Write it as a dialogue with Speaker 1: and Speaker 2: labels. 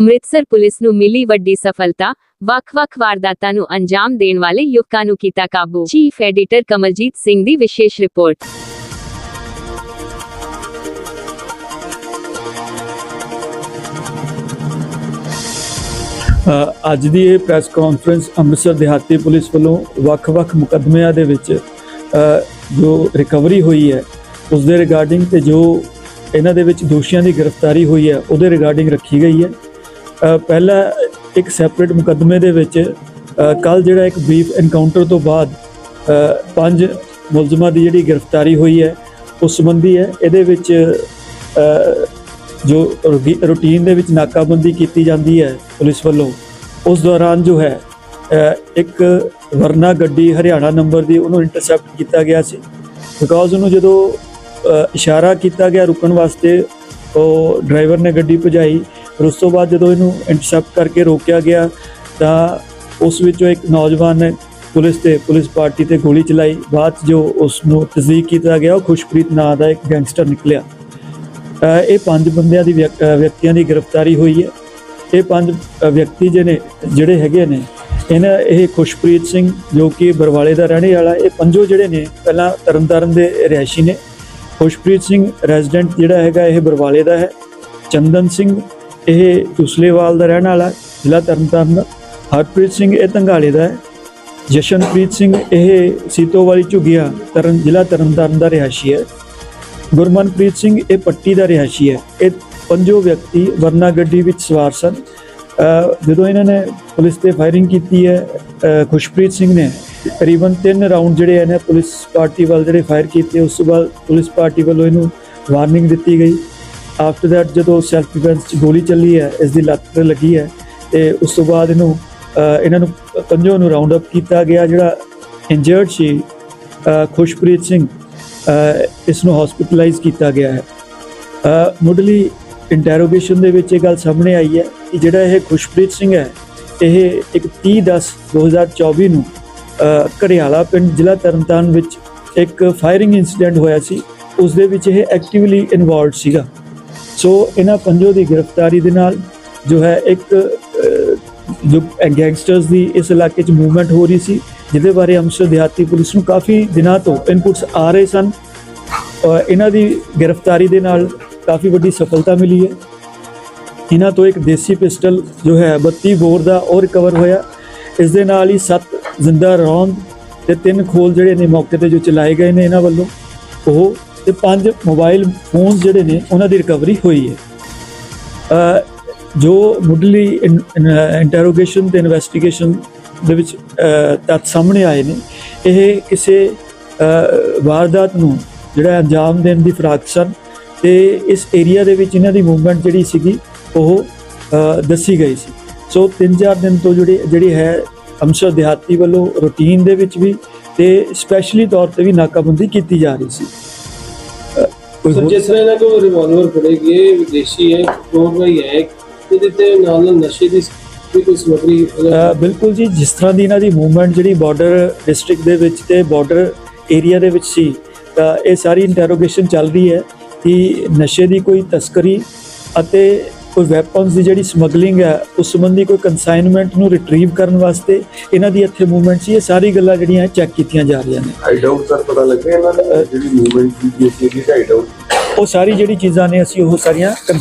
Speaker 1: Amritsar police ਨੂੰ ਮਿਲੀ ਵੱਡੀ ਸਫਲਤਾ। ਵੱਖ-ਵੱਖ ਵਾਰਦਾਤਾਂ ਨੂੰ ਅੰਜਾਮ ਦੇਣ ਵਾਲੇ ਯੁਵਕਾਂ ਨੂੰ ਕੀਤਾ ਕਾਬੂ। ਚੀਫ ਐਡੀਟਰ ਕਮਲਜੀਤ ਸਿੰਘ ਦੀ ਵਿਸ਼ੇਸ਼ ਰਿਪੋਰਟ।
Speaker 2: ਅੱਜ ਦੀ ਇਹ ਪ੍ਰੈਸ ਕਾਨਫਰੰਸ ਅੰਮ੍ਰਿਤਸਰ ਦਿਹਾਤੀ ਪੁਲਿਸ ਵੱਲੋਂ ਵੱਖ-ਵੱਖ ਮੁਕੱਦਮਿਆਂ ਦੇ ਵਿੱਚ ਜੋ ਰਿਕਵਰੀ ਹੋਈ ਹੈ ਉਸ ਦੇ ਰਿਗਾਰਡਿੰਗ ਤੇ ਜੋ ਇਹਨਾਂ ਦੇ ਵਿੱਚ ਦੋਸ਼ੀਆਂ ਦੀ ਗ੍ਰਿਫਤਾਰੀ ਹੋਈ ਹੈ ਉਹਦੇ ਰਿਗਾਰਡਿੰਗ ਰੱਖੀ ਗਈ ਹੈ। ਅ, ਪਹਿਲਾ ਇੱਕ ਸੈਪਰੇਟ ਮੁਕੱਦਮੇ ਦੇ ਵਿੱਚ ਕੱਲ ਜਿਹੜਾ ਇੱਕ ਬੀਫ ਐਨਕਾਊਂਟਰ ਤੋਂ ਬਾਅਦ ਪੰਜ ਮੁਲਜ਼ਮਾਂ ਦੀ ਜਿਹੜੀ ਗ੍ਰਿਫਤਾਰੀ ਹੋਈ ਹੈ ਉਸ ਸੰਬੰਧੀ ਹੈ ਇਹਦੇ ਵਿੱਚ ਜੋ ਰੁਗੀ- ਰੂਟੀਨ ਦੇ ਵਿੱਚ ਨਾਕਾਬੰਦੀ ਕੀਤੀ ਜਾਂਦੀ ਹੈ ਪੁਲਿਸ ਵੱਲੋਂ, ਉਸ ਦੌਰਾਨ ਜੋ ਹੈ ਇੱਕ ਵਰਨਾ ਗੱਡੀ ਹਰਿਆਣਾ ਨੰਬਰ ਦੀ ਉਹਨੂੰ ਇੰਟਰਸੈਪਟ ਕੀਤਾ ਗਿਆ ਸੀ। ਬਿਕਾਜ਼ ਉਹਨੂੰ ਜਦੋਂ ਇਸ਼ਾਰਾ ਕੀਤਾ ਗਿਆ ਰੁਕਣ ਵਾਸਤੇ, ਉਹ ਡਰਾਈਵਰ ਨੇ ਗੱਡੀ ਭਜਾਈ। ਫਿਰ ਉਸ ਤੋਂ ਬਾਅਦ ਜਦੋਂ ਇਹਨੂੰ ਇੰਟਰਸੈਪਟ ਕਰਕੇ ਰੋਕਿਆ ਗਿਆ, ਤਾਂ ਉਸ ਵਿੱਚੋਂ ਇੱਕ ਨੌਜਵਾਨ ਨੇ ਪੁਲਿਸ ਤੇ, ਪੁਲਿਸ ਪਾਰਟੀ ਤੇ ਗੋਲੀ ਚਲਾਈ। ਬਾਅਦ 'ਚ ਜੋ ਉਸ ਨੂੰ ਤਸਦੀਕ ਕੀਤਾ ਗਿਆ, ਉਹ ਖੁਸ਼ਪ੍ਰੀਤ ਨਾਂ ਦਾ ਇੱਕ ਗੈਂਗਸਟਰ ਨਿਕਲਿਆ। ਇਹ ਪੰਜ ਬੰਦਿਆਂ ਦੀ ਵਿਅਕ- ਵਿਅਕਤੀਆਂ ਦੀ ਗ੍ਰਿਫਤਾਰੀ ਹੋਈ ਹੈ। ਇਹ ਪੰਜ ਵਿਅਕਤੀ ਜਿਹਨੇ, ਜਿਹੜੇ ਹੈਗੇ ਨੇ, ਇਹਨਾਂ, ਇਹ ਖੁਸ਼ਪ੍ਰੀਤ ਸਿੰਘ ਜੋ ਕਿ ਬਰਵਾਲੇ ਦਾ ਰਹਿਣੇ ਵਾਲਾ, ਇਹ ਪੰਜੋ ਜਿਹੜੇ ਨੇ, ਪਹਿਲਾਂ ਤਰਨਤਾਰਨ ਦੇ ਰਿਹਾਇਸ਼ੀ ਨੇ। ਖੁਸ਼ਪ੍ਰੀਤ ਸਿੰਘ ਰੈਜ਼ੀਡੈਂਟ ਜਿਹੜਾ ਹੈਗਾ, ਇਹ ਬਰਵਾਲੇ ਦਾ ਹੈ। ਚੰਦਨ ਸਿੰਘ, ਇਹ ਤੁਸਲੇਵਾਲ ਦਾ ਰਹਿਣ ਵਾਲਾ, ਜ਼ਿਲ੍ਹਾ ਤਰਨਤਾਰਨ ਦਾ। ਹਰਪ੍ਰੀਤ ਸਿੰਘ, ਇਹ ਧੰਗਾਲੇ ਦਾ ਹੈ। ਜਸ਼ਨਪ੍ਰੀਤ ਸਿੰਘ, ਇਹ ਸੀਤੋਵਾਲੀ ਝੁਗੀਆ ਤਰਨ, ਜ਼ਿਲ੍ਹਾ ਤਰਨਤਾਰਨ ਦਾ ਰਿਹਾਇਸ਼ੀ ਹੈ। ਗੁਰਮਨਪ੍ਰੀਤ ਸਿੰਘ, ਇਹ ਪੱਟੀ ਦਾ ਰਿਹਾਇਸ਼ੀ ਹੈ। ਇਹ ਪੰਜੋ ਵਿਅਕਤੀ ਵਰਨਾ ਗੱਡੀ ਵਿੱਚ ਸਵਾਰ ਸਨ। ਜਦੋਂ ਇਹਨਾਂ ਨੇ ਪੁਲਿਸ ਤੇ ਫਾਇਰਿੰਗ ਕੀਤੀ ਹੈ ਖੁਸ਼ਪ੍ਰੀਤ ਸਿੰਘ ਨੇ ਤਕਰੀਬਨ 3 ਰਾਉਂਡ ਜਿਹੜੇ ਇਹਨੇ ਪੁਲਿਸ ਪਾਰਟੀ ਵੱਲ ਜਿਹੜੇ ਫਾਇਰ ਕੀਤੇ, ਉਸ ਤੋਂ ਬਾਅਦ ਪੁਲਿਸ ਪਾਰਟੀ ਵੱਲੋਂ ਇਹਨੂੰ ਵਾਰਨਿੰਗ ਦਿੱਤੀ ਗਈ। ਆਫਟਰ ਦੈਟ ਜਦੋਂ ਸੈਲਫ ਡਿਫੈਂਸ ਚ ਗੋਲੀ ਚੱਲੀ ਹੈ, ਇਸ ਦੀ ਲੱਤ ਤੇ ਲੱਗੀ ਹੈ ਤੇ ਉਸ ਤੋਂ ਬਾਅਦ ਇਹਨੂੰ ਇਹਨਾਂ ਨੂੰ ਪੰਜੋ ਨੂੰ ਰਾਉਂਡ ਅਪ ਕੀਤਾ ਗਿਆ, ਜਿਹੜਾ ਇੰਜਰਡ ਸੀ ਖੁਸ਼ਪ੍ਰੀਤ ਸਿੰਘ। ਇਸ ਨੂੰ ਹਸਪੀਟਲਾਈਜ਼ ਕੀਤਾ ਗਿਆ ਹੈ। ਮੁੱਢਲੀ ਇੰਟਰੋਗੇਸ਼ਨ ਦੇ ਵਿੱਚ ਇਹ ਗੱਲ ਸਾਹਮਣੇ ਆਈ ਹੈ ਕਿ ਜਿਹੜਾ ਇਹ ਖੁਸ਼ਪ੍ਰੀਤ ਸਿੰਘ ਹੈ ਇਹ ਇੱਕ 30 10 2024 ਨੂੰ ਅ, ਘੜਿਆਲਾ ਪਿੰਡ ਜ਼ਿਲ੍ਹਾ ਤਰਨਤਾਰਨ ਵਿੱਚ ਇੱਕ ਫਾਇਰਿੰਗ ਇਨਸੀਡੈਂਟ ਹੋਇਆ ਸੀ। ਉਸ ਦੇ ਵਿੱਚ ਇਹ ਐਕਟਿਵਲੀ ਇਨਵੋਲਵਡ ਸੀਗਾ। ਸੋ ਇਹਨਾਂ ਪੰਜੋ ਦੀ ਗ੍ਰਿਫਤਾਰੀ ਦੇ ਨਾਲ ਜੋ ਹੈ ਇੱਕ ਜੋ ਗੈਂਗਸਟਰਸ ਦੀ ਇਸ ਇਲਾਕੇ 'ਚ ਮੂਵਮੈਂਟ ਹੋ ਰਹੀ ਸੀ। ਜਿਹਦੇ ਬਾਰੇ ਅੰਮ੍ਰਿਤਸਰ ਦਿਹਾਤੀ ਪੁਲਿਸ ਨੂੰ ਕਾਫੀ ਦਿਨਾਂ ਤੋਂ ਇਨਪੁਟਸ ਆ ਰਹੇ ਸਨ। ਅ, ਇਹਨਾਂ ਦੀ ਗ੍ਰਿਫਤਾਰੀ ਦੇ ਨਾਲ ਕਾਫੀ ਵੱਡੀ ਸਫਲਤਾ ਮਿਲੀ ਹੈ। ਇਹਨਾਂ ਤੋਂ ਇੱਕ ਦੇਸੀ ਪਿਸਟਲ ਜੋ ਹੈ 32 ਬੋਰ ਦਾ ਉਹ ਰਿਕਵਰ ਹੋਇਆ। ਇਸ ਦੇ ਨਾਲ ਹੀ 7 ਜ਼ਿੰਦਾ ਰੌਂਦ ਤੇ ਤਿੰਨ ਖੋਲ ਜਿਹੜੇ ਨੇ ਮੌਕੇ ਤੇ ਜੋ ਚਲਾਏ ਗਏ ਨੇ ਇਹਨਾਂ ਵੱਲੋਂ। ਉਹ ਤੇ ਪੰਜ ਮੋਬਾਈਲ ਫੋਨਸ ਜਿਹੜੇ ਨੇ ਉਹਨਾਂ ਦੀ ਰਿਕਵਰੀ ਹੋਈ ਹੈ। ਜੋ ਮੁੱਢਲੀ ਇੰਟਰੋਗੇਸ਼ਨ ਤੇ ਇਨਵੈਸਟੀਗੇਸ਼ਨ ਦੇ ਵਿੱਚ ਤੱਥ ਸਾਹਮਣੇ ਆਏ ਨੇ। ਇਹ ਕਿਸੇ ਵਾਰਦਾਤ ਨੂੰ ਜਿਹੜਾ ਅੰਜਾਮ ਦੇਣ ਦੀ ਫਰਾਕ ਸਨ ਤੇ ਇਸ ਏਰੀਆ ਦੇ ਵਿੱਚ ਇਹਨਾਂ ਦੀ ਮੂਵਮੈਂਟ ਜਿਹੜੀ ਸੀਗੀ ਉਹ ਦੱਸੀ ਗਈ ਸੀ। ਸੋ 3-4 ਦਿਨ ਤੋਂ ਜਿਹੜੀ ਜਿਹੜੀ ਹੈ ਅੰਮ੍ਰਿਤਸਰ ਦਿਹਾਤੀ ਵੱਲੋਂ ਰੂਟੀਨ ਦੇ ਵਿੱਚ ਵੀ ਤੇ ਸਪੈਸ਼ਲੀ ਤੌਰ ਤੇ ਵੀ ਨਾਕਾਬੰਦੀ ਕੀਤੀ ਜਾ ਰਹੀ ਸੀ।
Speaker 3: ਸਰ ਜਿਸ ਤਰ੍ਹਾਂ ਇਹਨਾਂ ਕੋਲ ਰਿਵਾਲਵਰ ਫੜੇ ਗਏ ਵਿਦੇਸ਼ੀ ਹੈ ਕੋਰ ਹੈ ਤੇ ਨਾਲ ਨਾਲ ਨਸ਼ੇ ਦੀ ਵੀ ਕੋਈ ਸਮਗਰੀ
Speaker 2: ਬਿਲਕੁਲ ਜੀ ਜਿਸ ਤਰ੍ਹਾਂ ਦੀ ਇਹਨਾਂ ਦੀ ਮੂਵਮੈਂਟ ਜਿਹੜੀ ਬਾਰਡਰ ਡਿਸਟ੍ਰਿਕਟ ਦੇ ਵਿੱਚ ਤੇ ਬਾਰਡਰ ਏਰੀਆ ਦੇ ਵਿੱਚ ਸੀ ਤਾਂ ਇਹ ਸਾਰੀ ਇੰਟਰੋਗੇਸ਼ਨ ਚੱਲ ਰਹੀ ਹੈ ਕਿ ਨਸ਼ੇ ਦੀ ਕੋਈ ਤਸਕਰੀ ਅਤੇ ਕੋਈ ਵੈਪਨਸ ਦੀ ਜਿਹੜੀ ਸਮਗਲਿੰਗ ਹੈ ਉਸ ਸੰਬੰਧੀ ਕੋਈ ਕਨਸਾਈਨਮੈਂਟ ਨੂੰ ਰਿਟਰੀਵ ਕਰਨ ਵਾਸਤੇ ਇਹਨਾਂ ਦੀ ਇੱਥੇ ਮੂਵਮੈਂਟ ਸੀ ਇਹ ਸਾਰੀ ਗੱਲਾਂ ਜਿਹੜੀਆਂ ਚੈੱਕ ਕੀਤੀਆਂ ਜਾ ਰਹੀਆਂ ਨੇ।
Speaker 4: ਹਾਈਡ ਆਊਟ ਸਰ ਪਤਾ ਲੱਗਿਆ ਇਹਨਾਂ ਦਾ ਜਿਹੜੀ ਮੂਵਮੈਂਟ ਦੀ ਜਿਹੜੀ ਹਾਈਡ ਆਊਟ
Speaker 2: ਉਹ ਸਾਰੀ ਜਿਹੜੀ ਚੀਜ਼ਾਂ ਨੇ ਅਸੀਂ ਉਹ ਸਾਰੀਆਂ ਕਨਫਰਮ